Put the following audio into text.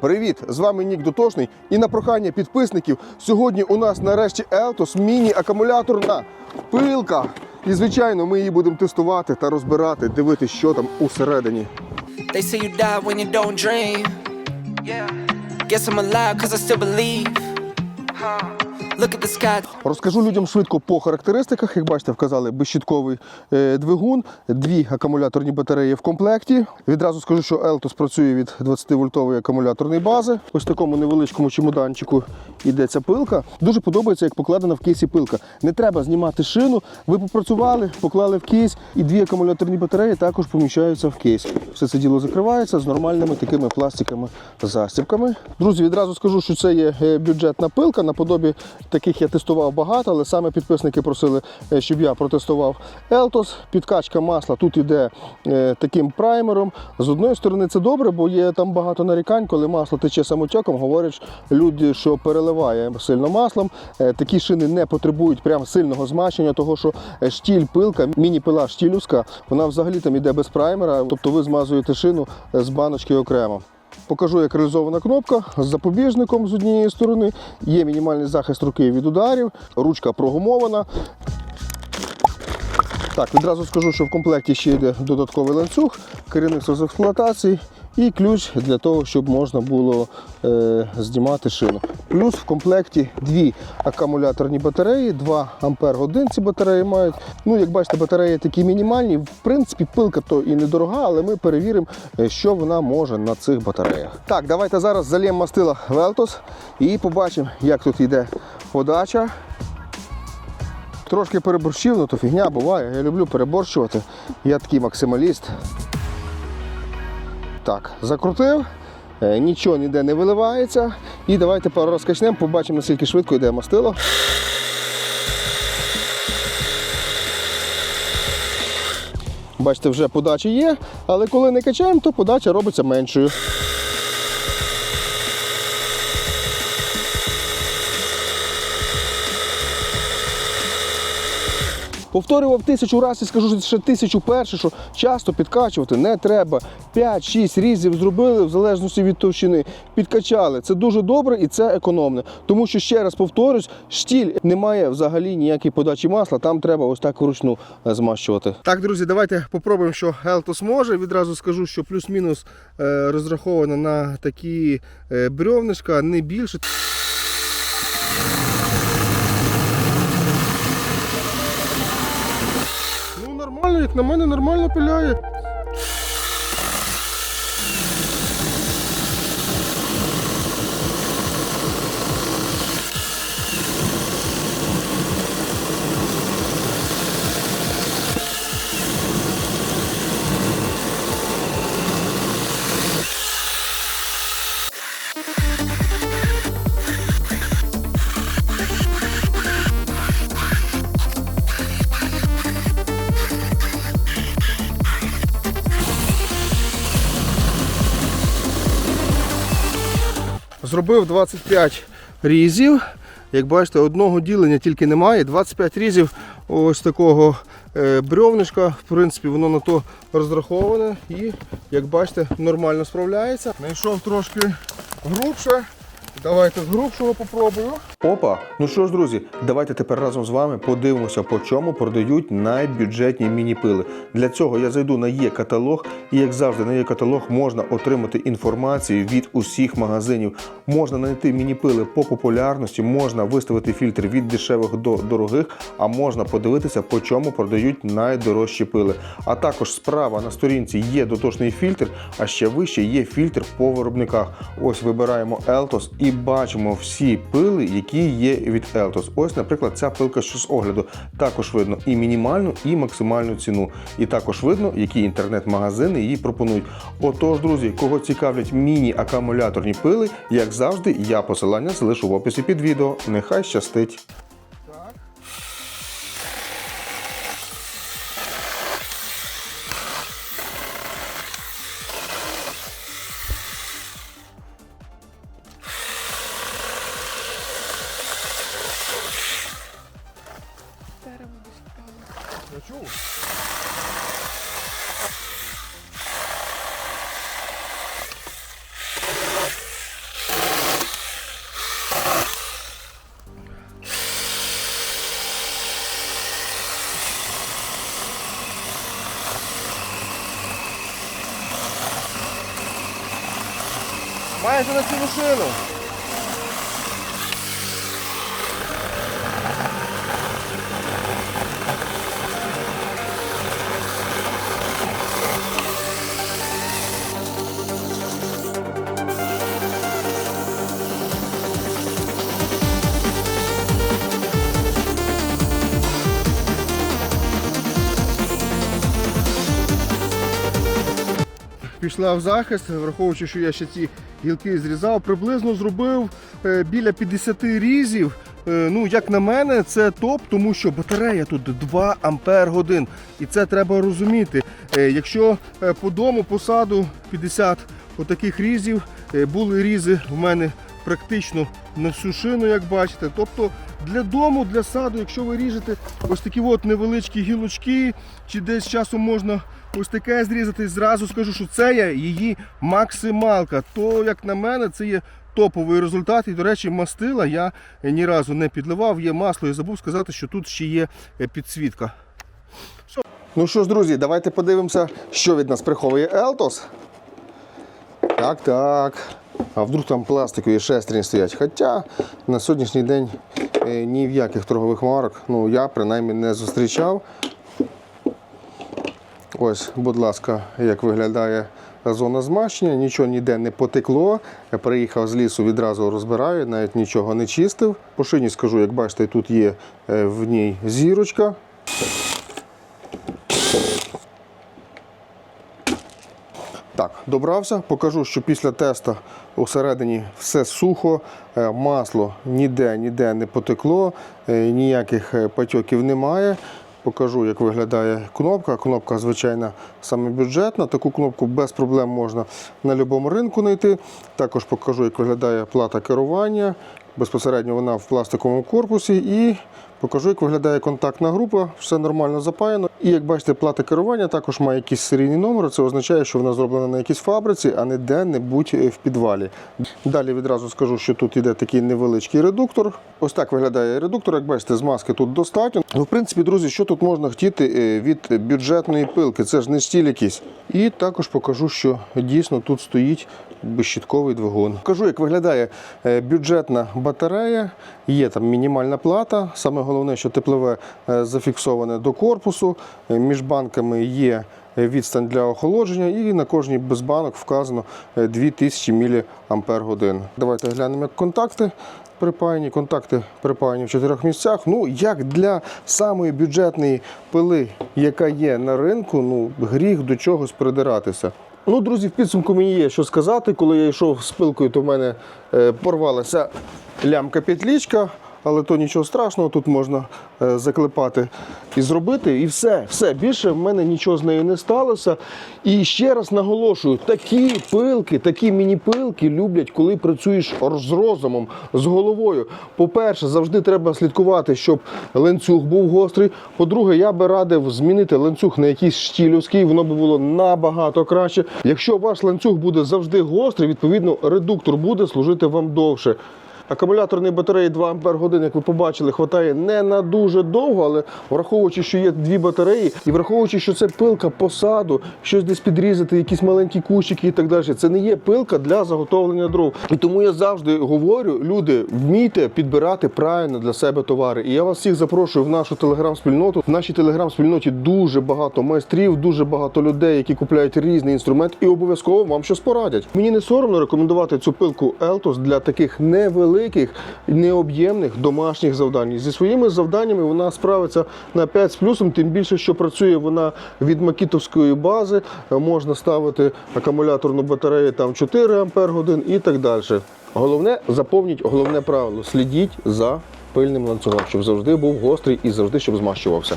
Привіт! З вами Нік Дотошний. І на прохання підписників сьогодні у нас нарешті Елтос міні-акумуляторна пилка. І звичайно, ми її будемо тестувати та розбирати, дивитися, що там усередині. They say you die when you don't dream. Yeah. Guess I'm alive cause I still believe. Розкажу людям швидко по характеристиках. Як бачите, вказали безщітковий е, двигун, дві акумуляторні батареї в комплекті. Відразу скажу, що Елтос працює від 20-вольтової акумуляторної бази. Ось такому невеличкому чемоданчику йде ця пилка. Дуже подобається, як покладена в кейсі пилка. Не треба знімати шину. Ви попрацювали, поклали в кейс, і дві акумуляторні батареї також поміщаються в кейс. Все це діло закривається з нормальними такими пластиками застібками. Друзі, відразу скажу, що це є е, бюджетна пилка. Наподобі таких я тестував багато, але саме підписники просили, е, щоб я протестував Елтос. Підкачка масла тут іде е, таким праймером. З одної сторони це добре, бо є там багато нарікань, коли масло тече самотьоком. Говорять люди, що переливає сильно маслом. Е, Такі шини не потребують прям сильного змащення, того що штіль пилка, міні-пила штілюска, вона взагалі там іде без праймера, тобто ви змазуєте шину з баночки окремо. Покажу, як реалізована кнопка з запобіжником з однієї сторони. Є мінімальний захист руки від ударів, ручка прогумована. Так, відразу скажу, що в комплекті ще йде додатковий ланцюг, керівництво з експлуатації і ключ для того, щоб можна було е, знімати шину. Плюс в комплекті дві акумуляторні батареї, 2 ампер годин ці батареї мають. Ну, як бачите, батареї такі мінімальні. В принципі, пилка то і недорога, але ми перевіримо, е, що вона може на цих батареях. Так, давайте зараз зальємо мастила Велтос і побачимо, як тут йде подача. Трошки переборщив, ну то фігня буває. Я люблю переборщувати. Я такий максималіст. Так, закрутив, е, нічого ніде не виливається. І давайте пару розкачнемо, побачимо, наскільки швидко йде мастило. Бачите, вже подача є, але коли не качаємо, то подача робиться меншою. Повторював тисячу разів і скажу ще тисячу перше, що часто підкачувати не треба. 5-6 різів зробили в залежності від товщини. Підкачали. Це дуже добре і це економне. Тому що ще раз повторюсь, штіль не має взагалі ніякої подачі масла, там треба ось так вручну е, змащувати. Так, друзі, давайте попробуємо, що Елтос може. Відразу скажу, що плюс-мінус е, розраховано на такі е, брьовнишка, не більше. Ну нормально, на мене, нормально пиляє. Зробив 25 різів. Як бачите, одного ділення тільки немає. 25 різів ось такого е, брьовнишка. В принципі, воно на то розраховане і, як бачите, нормально справляється. Знайшов трошки грубше. Давайте з грубшого попробую. Опа! Ну що ж, друзі, давайте тепер разом з вами подивимося, по чому продають найбюджетні міні-пили. Для цього я зайду на є-каталог, і як завжди, на є-каталог можна отримати інформацію від усіх магазинів. Можна знайти міні-пили по популярності, можна виставити фільтр від дешевих до дорогих, а можна подивитися, по чому продають найдорожчі пили. А також справа на сторінці є дотошний фільтр, а ще вище є фільтр по виробниках. Ось вибираємо Елтос і бачимо всі пили, які є від Елтос. Ось, наприклад, ця пилка, що з огляду. Також видно і мінімальну, і максимальну ціну. І також видно, які інтернет-магазини її пропонують. Отож, друзі, кого цікавлять міні-акумуляторні пили, як завжди, я посилання залишу в описі під відео. Нехай щастить. cachorro. Mais uma aqui no selo. Пішла в захист, враховуючи, що я ще ці гілки зрізав, приблизно зробив е, біля 50 різів. Е, Ну, як на мене, це топ, тому що батарея тут 2 ампер годин. І це треба розуміти. Е, Якщо по дому по саду 50 отаких різів, були різи в мене практично на всю шину, як бачите. Тобто для дому, для саду, якщо ви ріжете ось такі от невеличкі гілочки, чи десь часом можна ось таке зрізати, зразу скажу, що це є її максималка. То, як на мене, це є топовий результат. І, до речі, мастила я ні разу не підливав, є масло і забув сказати, що тут ще є е, підсвітка. Ну що ж, друзі, давайте подивимося, що від нас приховує Елтос. Так, так. А вдруг там пластикові шестерні стоять. Хоча на сьогоднішній день ні в яких торгових марок, ну я принаймні не зустрічав. Ось, будь ласка, як виглядає зона змащення, нічого ніде не потекло. Я приїхав з лісу, відразу розбираю, навіть нічого не чистив. По шині скажу, як бачите, тут є е, в ній зірочка. Так, добрався, покажу, що після теста усередині все сухо, е, масло ніде ніде не потекло, е, ніяких е, патьоків немає. Покажу, як виглядає кнопка. Кнопка, звичайно, саме бюджетна. Таку кнопку без проблем можна на будь-якому ринку знайти. Також покажу, як виглядає плата керування. Безпосередньо вона в пластиковому корпусі і покажу, як виглядає контактна група. Все нормально запаяно. І як бачите, плата керування також має якийсь серійний номер. Це означає, що вона зроблена на якійсь фабриці, а не де-небудь в підвалі. Далі відразу скажу, що тут йде такий невеличкий редуктор. Ось так виглядає редуктор. Як бачите, змазки тут достатньо. Ну, в принципі, друзі, що тут можна хотіти е, від бюджетної пилки? Це ж не стіль якийсь. І також покажу, що дійсно тут стоїть безщітковий двигун. Покажу, як виглядає е, бюджетна батарея. Є там мінімальна плата. Саме головне, що теплове е, зафіксоване до корпусу. Е, Між банками є відстань для охолодження, і на кожній без банок вказано е, 2000 мАч. Давайте глянемо, як контакти. Припаяні, контакти припаяні в чотирьох місцях. Ну, як для самої бюджетної пили, яка є на ринку, ну, гріх до чогось придиратися. Ну, друзі, в підсумку мені є що сказати. Коли я йшов з пилкою, то в мене е, порвалася лямка петлічка, але то нічого страшного, тут можна е, заклепати і зробити. І все, все. Більше в мене нічого з нею не сталося. І ще раз наголошую: такі пилки, такі міні-пилки люблять, коли працюєш з розумом, з головою. По-перше, завжди треба слідкувати, щоб ланцюг був гострий. По-друге, я би радив змінити ланцюг на якийсь штілівський, воно би було набагато краще. Якщо ваш ланцюг буде завжди гострий, відповідно редуктор буде служити вам довше. Акумуляторної батареї 2 Ампер годин, як ви побачили, хватає не на дуже довго, але враховуючи, що є дві батареї, і враховуючи, що це пилка посаду, щось десь підрізати, якісь маленькі кущики і так далі. Це не є пилка для заготовлення дров. І тому я завжди говорю: люди, вмійте підбирати правильно для себе товари. І я вас всіх запрошую в нашу телеграм-спільноту. В нашій телеграм-спільноті дуже багато майстрів, дуже багато людей, які купляють різний інструмент, і обов'язково вам щось порадять. Мені не соромно рекомендувати цю пилку Eltos для таких невеликих, необ'ємних домашніх завдань. Зі своїми завданнями вона справиться на 5 з плюсом, тим більше, що працює вона від макітовської бази. Можна ставити акумуляторну батарею там 4 Ампер і так далі. Головне, заповніть головне правило: слідіть за пильним ланцюгом, щоб завжди був гострий і завжди щоб змащувався.